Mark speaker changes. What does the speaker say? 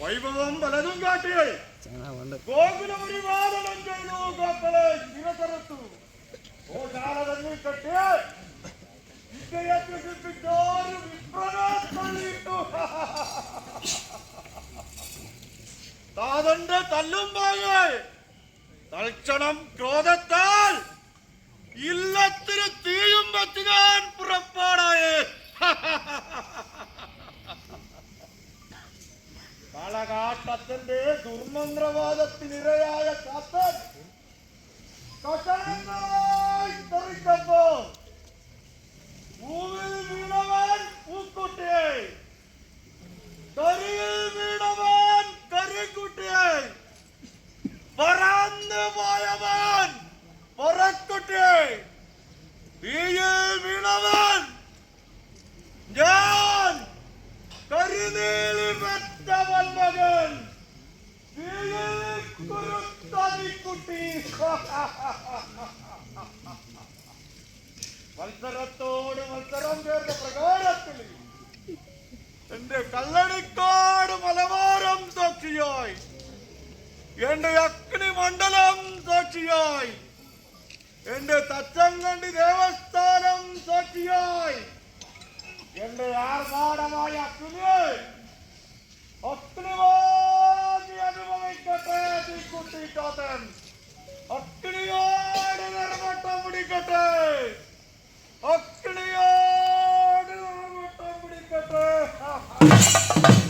Speaker 1: വൈഭവം പലതും കാട്ടിയേ ഗോകുലപരിപാലനം താതന്റെ തല്ലും പാകെ തൽക്ഷണം ക്രോധത്താൽ ഇല്ലത്തിന് തീയും പറ്റുകാൻ പുറപ്പാടായേ കാളകാട്ടത്തിന്റെ ദുർമന്ത്രവാദത്തിനിരയായ കാത്തൻ കഷണങ്ങളായി പറക്കുട്ടിയെ തീയിൽ വീണവൻ. ഞാൻ കരിനീലി പെറ്റവൻ മകൻ. കുരുത്തതിക്കുട്ടി മത്സരത്തോട് മത്സരം ചേർന്ന പ്രകാരത്തിൽ എന്റെ കല്ലടിക്കാട് മലബാരം സാക്ഷിയായി എന്റെ അഗ്നിമണ്ഡലം സാക്ഷിയായി എന്റെ തച്ചങ്കണ്ടി ദേവസ്ഥാനം സാക്ഷിയായി എന്റെ ആർഭാടമായ അഗ്നിയെ അഗ്നിവാദി അനുഭവിക്കട്ടെ തീക്കുട്ടി ചോത്തൻ അഗ്നിയോട് നിർമ്മട്ടം പിടിക്കട്ടെ. അഗ്നിയോട് നിർമ്മട്ടം പിടിക്കട്ടെ.